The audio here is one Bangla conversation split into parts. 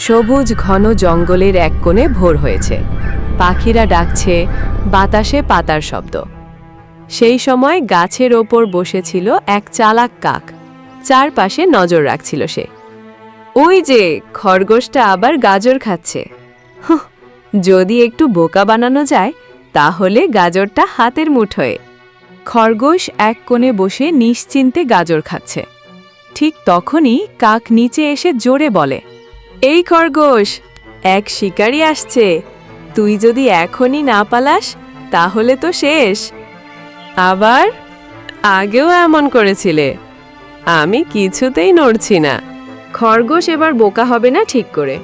সবুজ ঘন জঙ্গলের এক কোণে ভোর হয়েছে। পাখিরা ডাকছে, বাতাসে পাতার শব্দ। সেই সময় গাছের ওপর বসেছিল এক চালাক কাক। চারপাশে নজর রাখছিল সে। ওই যে, খরগোশটা আবার গাজর খাচ্ছে। যদি একটু বোকা বানানো যায়, তাহলে গাজরটা হাতের মুঠোয়। খরগোশ এক কোণে বসে নিশ্চিন্তে গাজর খাচ্ছে। ঠিক তখনই কাক নিচে এসে জোরে বলে এই খরগোশ, এক শিকারি আসছে। তুই যদি এখনই না পালাস, তাহলে তো শেষ। আবার আগেও এমন করেছিলে। আমি কিছুতেই নড়ছি না। খরগোশ এবার বোকা হবে না ঠিক করে।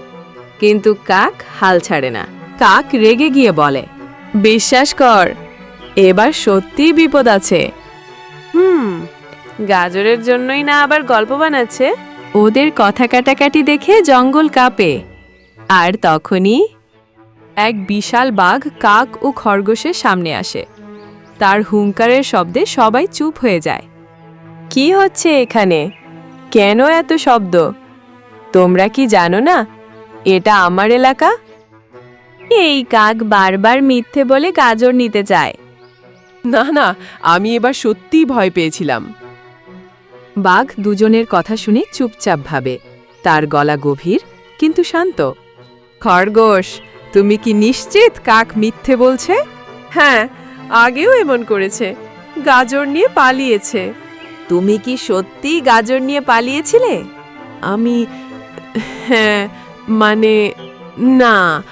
কিন্তু কাক হাল ছাড়ে না। কাক রেগে গিয়ে বলে, বিশ্বাস কর, এবার সত্যিই বিপদ আছে। হুম, গাজরের জন্যই না আবার গল্প বানাচ্ছে? ওদের কথা কাটাকাটি দেখে জঙ্গল কাঁপে। আর তখনই এক বিশাল বাঘ কাক ও খরগোশের সামনে আসে। তার হুঙ্কারের শব্দে সবাই চুপ হয়ে যায়। কি হচ্ছে এখানে? কেন এত শব্দ? তোমরা কি জানো না? এটা আমার এলাকা? এই কাক বারবার মিথ্যে বলে গাজর নিতে চায়। না না, আমি এবার সত্যিই ভয় পেয়েছিলাম। বাঘ দুজনের কথা শুনে চুপচাপ ভাবে। তার গলা গভীর, কিন্তু শান্ত। খরগোশ, তুমি কি নিশ্চিত কাক মিথ্যে বলছে? হ্যাঁ আগেও এমন করেছে। গাজর নিয়ে পালিয়েছে। তুমি কি সত্যি গাজর নিয়ে পালিয়েছিলে? আমি হ্যাঁ মানে না।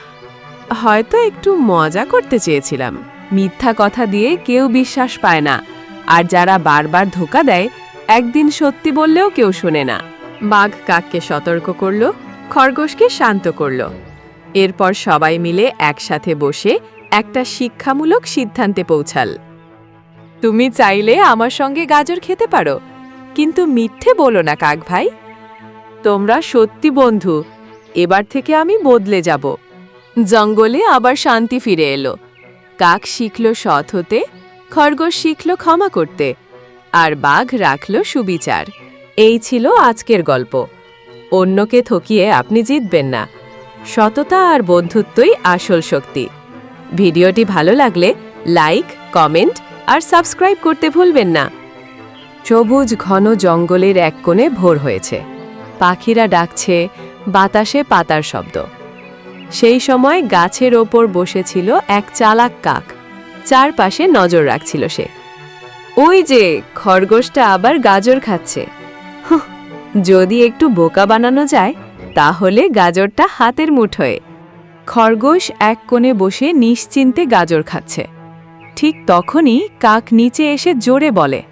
হয়তো একটু মজা করতে চেয়েছিলাম। মিথ্যা কথা দিয়ে কেউ বিশ্বাস পায় না। আর যারা বারবার ধোকা দেয় একদিন সত্যি বললেও কেউ শোনে না। বাঘ কাককে সতর্ক করল, খরগোশকে শান্ত করল। এরপর সবাই মিলে একসাথে বসে একটা শিক্ষামূলক সিদ্ধান্তে পৌঁছাল। তুমি চাইলে আমার সঙ্গে গাজর খেতে পারো, কিন্তু মিথ্যে বলো না কাক ভাই। তোমরা সত্যি বন্ধু, এবার থেকে আমি বদলে যাব। জঙ্গলে আবার শান্তি ফিরে এলো। কাক শিখল সৎ হতে, খরগোশ শিখল ক্ষমা করতে। আর বাঘ রাখল সুবিচার। এই ছিল আজকের গল্প। অন্যকে থকিয়ে আপনি জিতবেন না। সততা আর বন্ধুত্বই আসল শক্তি। ভিডিওটি ভালো লাগলে লাইক, কমেন্ট আর সাবস্ক্রাইব করতে ভুলবেন না। সবুজ ঘন জঙ্গলের এক কোণে ভোর হয়েছে। পাখিরা ডাকছে, বাতাসে পাতার শব্দ। সেই সময় গাছের ওপর বসেছিল এক চালাক কাক। চারপাশে নজর রাখছিল সে। ওই যে, খরগোশটা আবার গাজর খাচ্ছে। যদি একটু বোকা বানানো যায়, তাহলে গাজরটা হাতের মুঠোয়। খরগোশ এক কোণে বসে নিশ্চিন্তে গাজর খাচ্ছে। ঠিক তখনই কাক নিচে এসে জোরে বলে,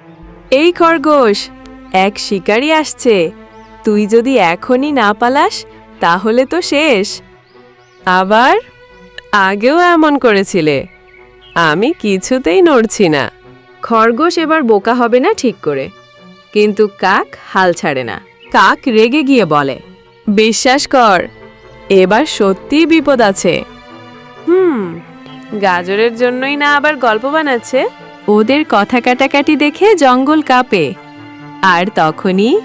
এই খরগোশ, এক শিকারি আসছে। তুই যদি এখনই না পালাস, তাহলে তো শেষ। আবার আগেও এমন করেছিলে। আমি কিছুতেই নড়ছি না। খরগোশ এবার বোকা হবে না ঠিক করে। কিন্তু কাক হাল ছাড়ে না। কাক রেগে গিয়ে বলে, বিশ্বাস কর, এবার সত্যিই বিপদ আছে। হুম, গাজরের জন্যই না আবার গল্প বানাচ্ছে? ওদের কথা কাটাকাটি দেখে জঙ্গল কাঁপে। আর তখনই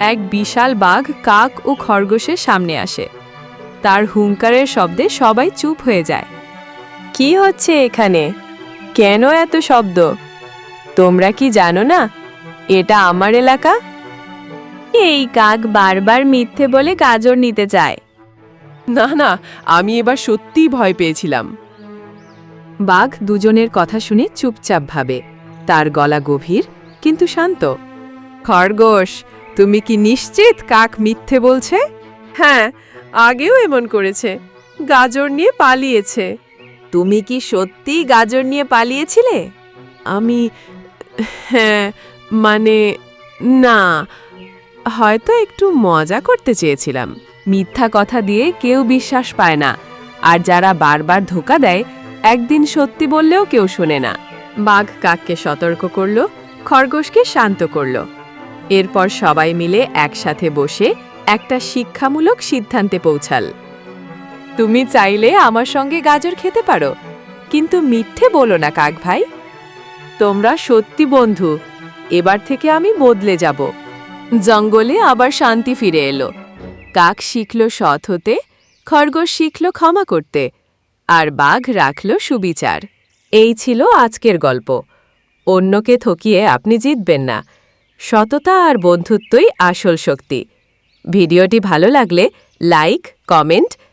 এক বিশাল বাঘ কাক ও খরগোশের সামনে আসে। তার হুঙ্কারের শব্দে সবাই চুপ হয়ে যায়। কি হচ্ছে এখানে? কেন এত শব্দ? তোমরা কি জানো না? এটা আমার এলাকা? এই কাক বারবার মিথ্যে বলে গাজর নিতে চায়। না না আমি এবার সত্যিই ভয় পেয়েছিলাম। বাঘ দুজনের কথা শুনে চুপচাপ ভাবে। তার গলা গভীর কিন্তু শান্ত। খরগোশ তুমি কি নিশ্চিত কাক মিথ্যে বলছে? হ্যাঁ আগেও এমন করেছে। গাজর নিয়ে পালিয়েছে। তুমি কি সত্যি গাজর নিয়ে পালিয়েছিলে? আমি হ্যাঁ মানে না। হয়তো একটু মজা করতে চেয়েছিলাম। মিথ্যা কথা দিয়ে কেউ বিশ্বাস পায় না। আর যারা বারবার ধোকা দেয়, একদিন সত্যি বললেও কেউ শোনে না। বাঘ কাককে সতর্ক করল, খরগোশকে শান্ত করল। এরপর সবাই মিলে একসাথে বসে একটা শিক্ষামূলক সিদ্ধান্তে পৌঁছাল। তুমি চাইলে আমার সঙ্গে গাজর খেতে পারো, কিন্তু মিথ্যে বলো না, কাক ভাই। তোমরা সত্যি বন্ধু, এবার থেকে আমি বদলে যাব। জঙ্গলে আবার শান্তি ফিরে এলো। কাক শিখল সৎ হতে, খরগোশ শিখল ক্ষমা করতে, আর বাঘ রাখল সুবিচার। এই ছিল আজকের গল্প। অন্যকে ঠকিয়ে আপনি জিতবেন না। সততা আর বন্ধুত্বই আসল শক্তি। ভিডিওটি ভালো লাগলে লাইক, কমেন্ট